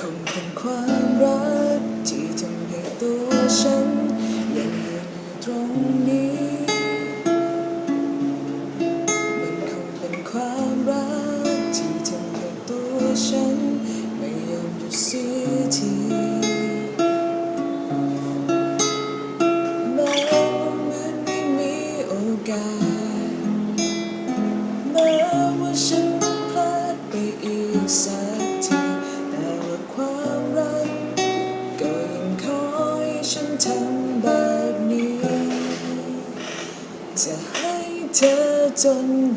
ค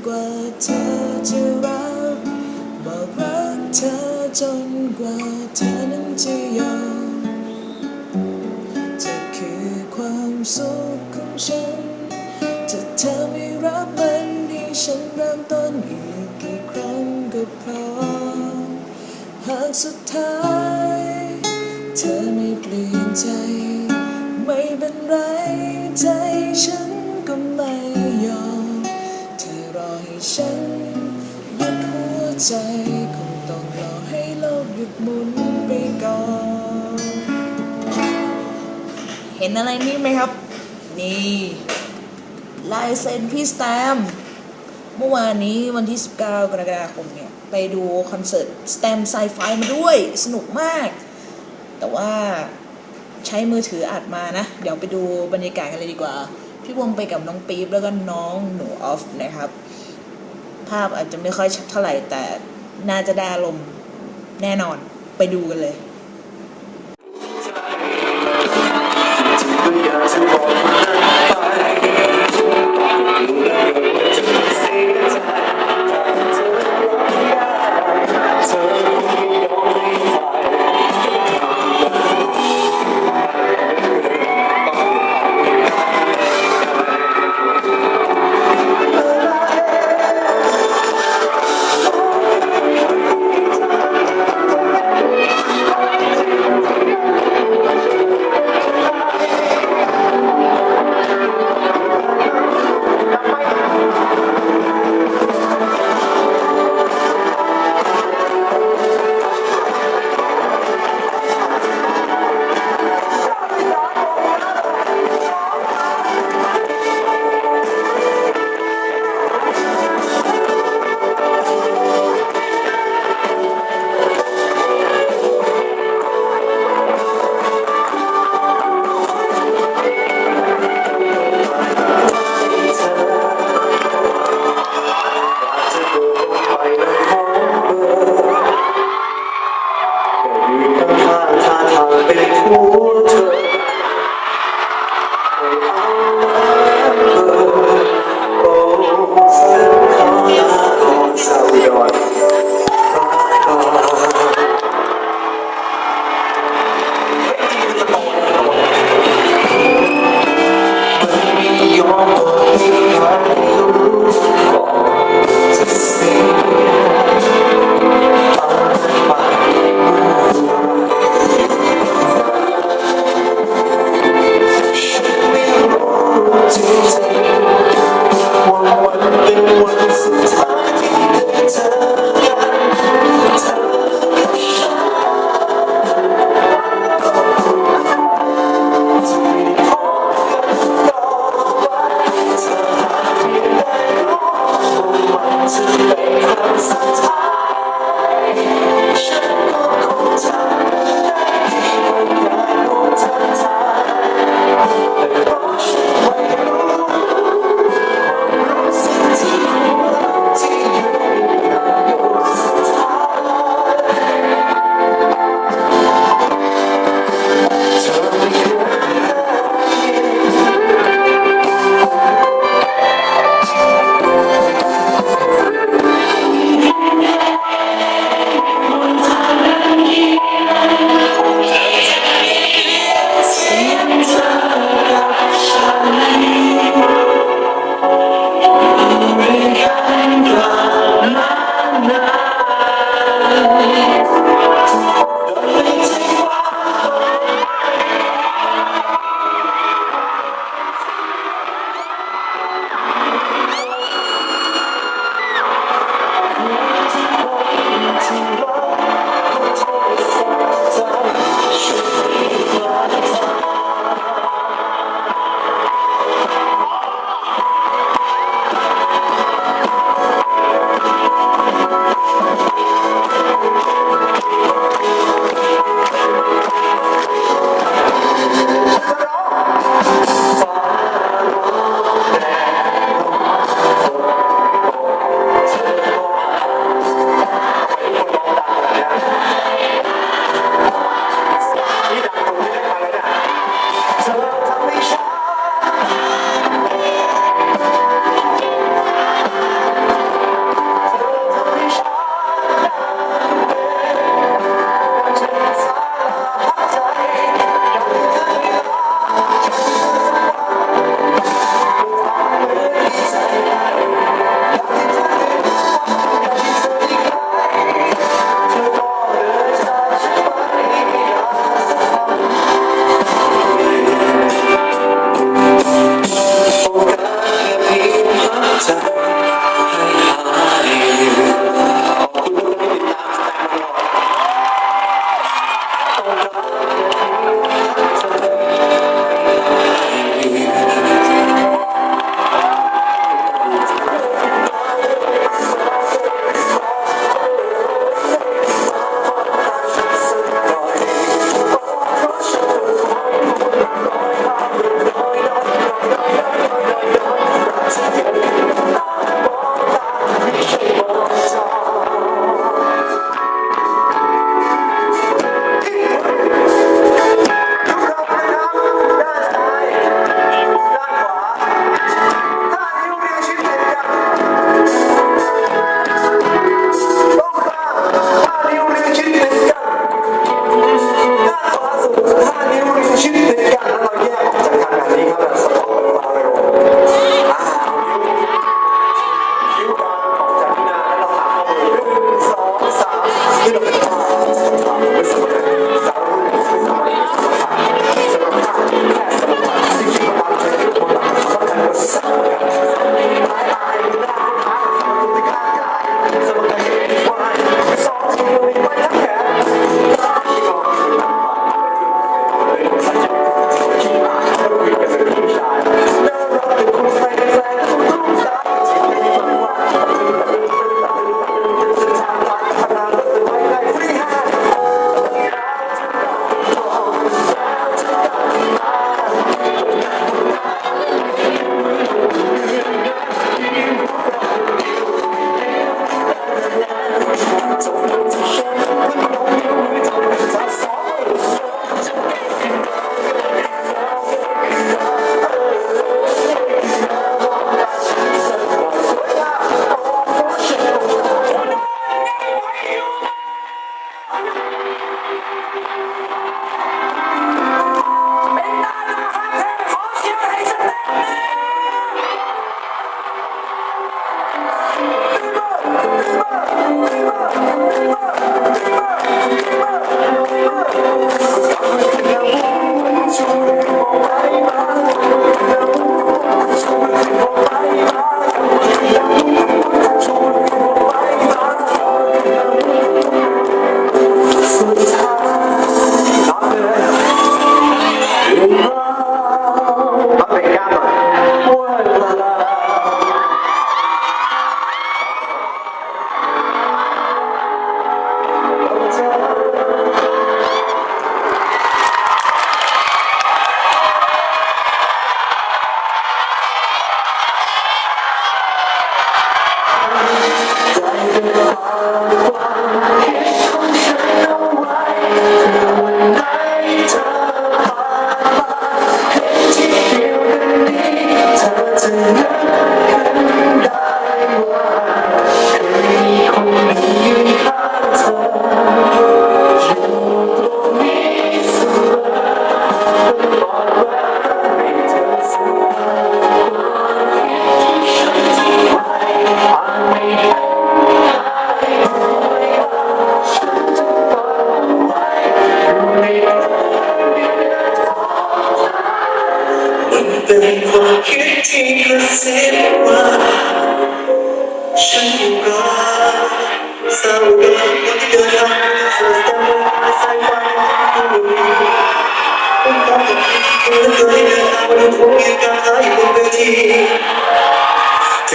กว่าเธอจะรักบอกรักเธอจนกว่าเธอนั้นจะยอมเธอคือความสุขของฉัน จะเธอไม่รับมันให้ฉันเริ่มต้นอีกกี่ครั้งก็พอหากสุดท้าย เธอไม่เปลี่ยนใจ ไม่เป็นไรใจฉัน ฉันยุดหัวใจคงต้องรอให้โลกหยุดหมุนไปก่อน เห็นอะไรนี่ไหมครับ นี่ลายเซ็นพี่สแตมเมื่อวานนี้วันที่ 19 กรกฎาคมเนี่ย ไปดูคอนเสิร์ตสแตมไซไฟมาด้วย สนุกมาก แต่ว่าใช้มือถืออัดมานะ เดี๋ยวไปดูบรรยากาศกันเลยดีกว่า พี่วงไปกับน้องปี๊บแล้วก็น้องหนูออฟนะครับ ภาพอาจจะไม่ค่อยชัดเท่าไหร่แต่น่าจะได้อารมณ์แน่นอนไปดูกันเลย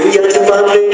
Yeah, to my